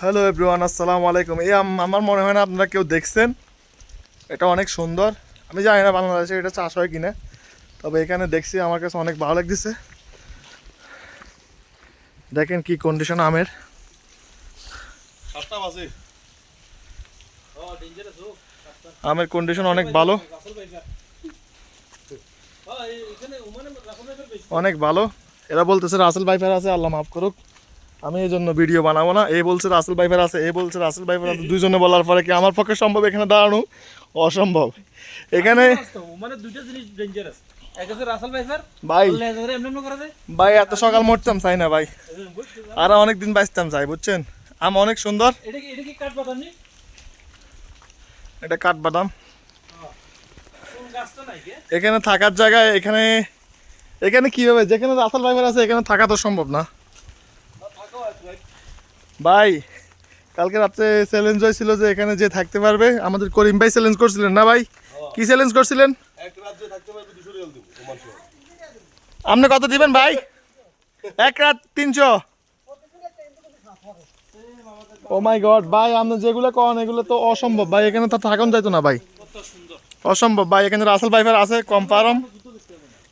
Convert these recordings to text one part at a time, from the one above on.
Hello everyone আসসালামু আলাইকুম। এই আমার মনে হয় না আপনারা কেউ দেখছেন। এটা অনেক সুন্দর। আমি জানি না বাংলাদেশে এটা চাষ হয় কিনা। তবে এখানে দেখছি আমার কাছে অনেক ভালো লাগতেছে। দেখেন কি কন্ডিশন আমের। আমের কন্ডিশন অনেক ভালো। অনেক ভালো। এরা বলতেছে রাসেল ভাইফার আছে আল্লাহ মাফ করুক। আমি এই জন্য ভিডিও বানাবো না। এই বলছে রাসেল ভাইফার আছে, এ বলছে রাসেল ভাইফার আছে, দুইজনে বলার পরে কি আমার পক্ষে সম্ভব এখানে দাঁড়ানো? অসম্ভব। এখানে মানে দুইটা জিনিস ডেঞ্জারাস এত সকাল মরতাম চাই না ভাই? আর অনেক দিন বাঁচতাম চাই বুঝছেন? আম অনেক সুন্দর। এটা কাঠ এখানে থাকার জায়গায়, এখানে এখানে কীভাবে, যেখানে রাসেল ভাইফার আছে, এখানে থাকা তো সম্ভব না। ভাই, কালকে রাত্রে চ্যালেঞ্জ হয়েছিল যে এখানে যে থাকতে পারবে, আমাদের করিম ভাই চ্যালেঞ্জ করছিলেন না ভাই? কি চ্যালেঞ্জ করছিলেন। আপনি কত দিবেন ভাই? এক রাত তিনশো। ও মাই গড ভাই, আপনি যেগুলো কন, এগুলো তো অসম্ভব। ভাই, এখানে তো থাকুন যাইতো না ভাই। অসম্ভব, ভাই, এখানে রাসেল ভাইফার আছে, কম পারম।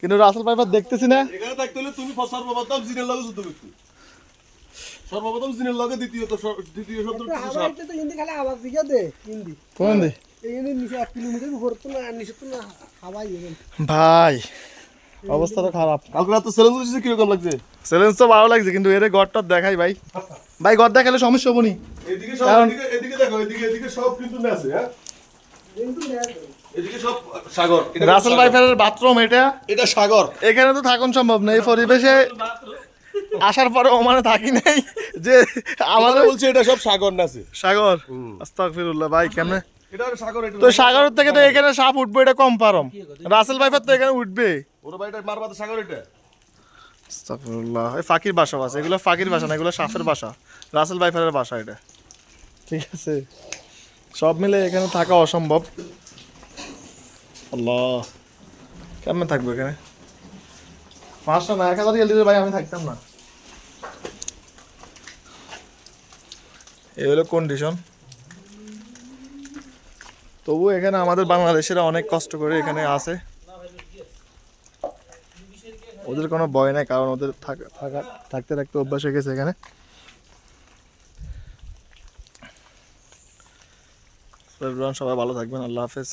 কিন্তু রাসেল ভাইফার দেখতেছি না। তুমি সর্বপ্রথম জিনের লগে দ্বিতীয়ত দ্বিতীয় শব্দ তো হিন্দি খালি আওয়াজ দিকে দে হিন্দি। কোন দি? এই হিন্দি নিচে এক কিলোমিটার উপর তো না নিচে তো না হাওয়াই ভাই অবস্থা তো খারাপ। কালকে রাতে চ্যালেঞ্জ করছিস কীরকম লাগছে? চ্যালেঞ্জ তো ভালো লাগছে কিন্তু এর গড়টা দেখাই ভাই। ভাই গড় দেখালে সমস্যা হব নি। এদিকে সব এদিকে এদিকে দেখো এদিকে এদিকে সব কিন্তু আছে হ্যাঁ? কিন্তু নেয় সাগর। রাসেল। ভাইফারের বাথরুম এটা এটা সাগর। এখানে তো থাকুন সম্ভব না এই পরিবেশে আসার পরে ওমানে থাকি নাই যে আমাদের বলছে এটা সব সাগর নাছে সাগর? আস্তাগফিরুল্লাহ ভাই কেমনে? এটা হলো সাগর এটা তো সাগর থেকে তো এখানে সাপ উঠবে এটা কম পারম। রাসেল ভাইফার তো এখানে উঠবে। ওর ভাই এটা মারবাতে সাগর এটা। আস্তাগফিরুল্লাহ এই ফাকির বাসা আছে এগুলো ফাকির বাসা না এগুলো সাফের বাসা। রাসেল ভাইফারের বাসা এটা। ঠিক আছে। সব মিলে এখানে থাকা অসম্ভব। আল্লাহ। কেমন থাকব এখানে? পাঁচশো না এক হাজার ভাই আমি থাকতাম না। এই হলো কন্ডিশন তবু এখানে আমাদের বাংলাদেশিরা অনেক কষ্ট করে এখানে আসে। ওদের কোনো ভয় নাই, কারণ ওদের থাকা থাকা, থাকতে থাকতে অভ্যাস হয়ে গেছে এখানে। সবাই ভালো থাকবেন, আল্লাহ হাফেজ।